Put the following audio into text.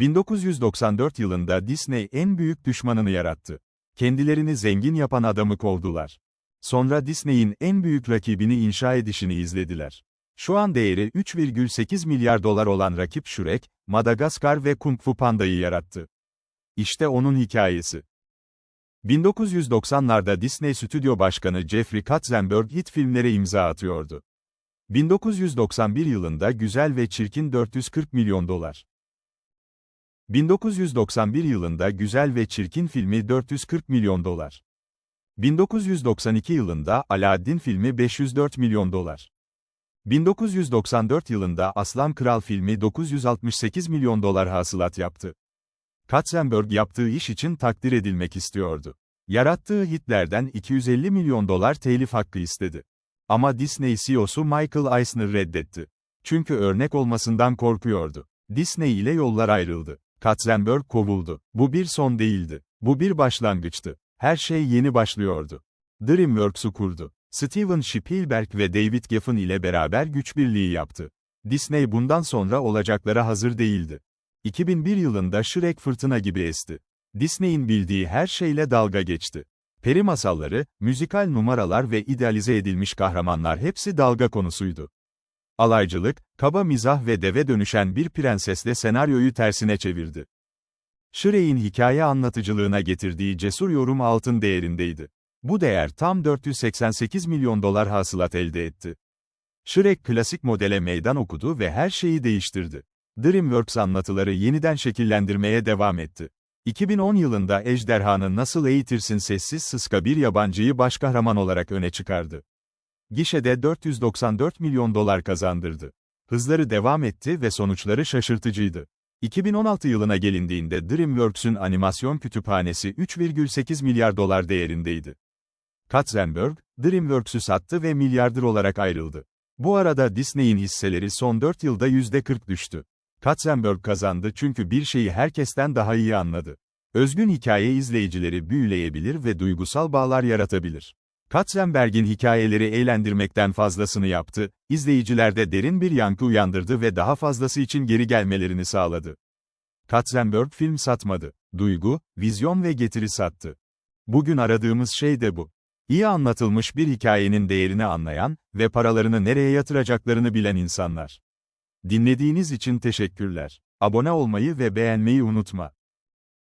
1994 yılında Disney en büyük düşmanını yarattı. Kendilerini zengin yapan adamı kovdular. Sonra Disney'in en büyük rakibini inşa edişini izlediler. Şu an değeri 3,8 milyar dolar olan rakip Shrek, Madagaskar ve Kung Fu Panda'yı yarattı. İşte onun hikayesi. 1990'larda Disney Stüdyo Başkanı Jeffrey Katzenberg hit filmlere imza atıyordu. 1991 yılında Güzel ve Çirkin 440 milyon dolar. 1991 yılında Güzel ve Çirkin filmi 440 milyon dolar. 1992 yılında Aladdin filmi 504 milyon dolar. 1994 yılında Aslan Kral filmi 968 milyon dolar hasılat yaptı. Katzenberg yaptığı iş için takdir edilmek istiyordu. Yarattığı hitlerden 250 milyon dolar telif hakkı istedi. Ama Disney CEO'su Michael Eisner reddetti. Çünkü örnek olmasından korkuyordu. Disney ile yollar ayrıldı. Katzenberg kovuldu. Bu bir son değildi. Bu bir başlangıçtı. Her şey yeni başlıyordu. DreamWorks'u kurdu. Steven Spielberg ve David Geffen ile beraber güç birliği yaptı. Disney bundan sonra olacaklara hazır değildi. 2001 yılında Shrek fırtına gibi esti. Disney'in bildiği her şeyle dalga geçti. Peri masalları, müzikal numaralar ve idealize edilmiş kahramanlar hepsi dalga konusuydu. Alaycılık, kaba mizah ve deve dönüşen bir prensesle senaryoyu tersine çevirdi. Shrek'in hikaye anlatıcılığına getirdiği cesur yorum altın değerindeydi. Bu değer tam 488 milyon dolar hasılat elde etti. Shrek klasik modele meydan okudu ve her şeyi değiştirdi. DreamWorks anlatıları yeniden şekillendirmeye devam etti. 2010 yılında Ejderhanı Nasıl Eğitirsin sessiz sıska bir yabancıyı baş kahraman olarak öne çıkardı. Gişede 494 milyon dolar kazandırdı. Hızları devam etti ve sonuçları şaşırtıcıydı. 2016 yılına gelindiğinde DreamWorks'ün animasyon kütüphanesi 3,8 milyar dolar değerindeydi. Katzenberg, DreamWorks'ü sattı ve milyarder olarak ayrıldı. Bu arada Disney'in hisseleri son 4 yılda %40 düştü. Katzenberg kazandı çünkü bir şeyi herkesten daha iyi anladı. Özgün hikaye izleyicileri büyüleyebilir ve duygusal bağlar yaratabilir. Katzenberg'in hikayeleri eğlendirmekten fazlasını yaptı, izleyicilerde derin bir yankı uyandırdı ve daha fazlası için geri gelmelerini sağladı. Katzenberg film satmadı, duygu, vizyon ve getiri sattı. Bugün aradığımız şey de bu. İyi anlatılmış bir hikayenin değerini anlayan ve paralarını nereye yatıracaklarını bilen insanlar. Dinlediğiniz için teşekkürler. Abone olmayı ve beğenmeyi unutma.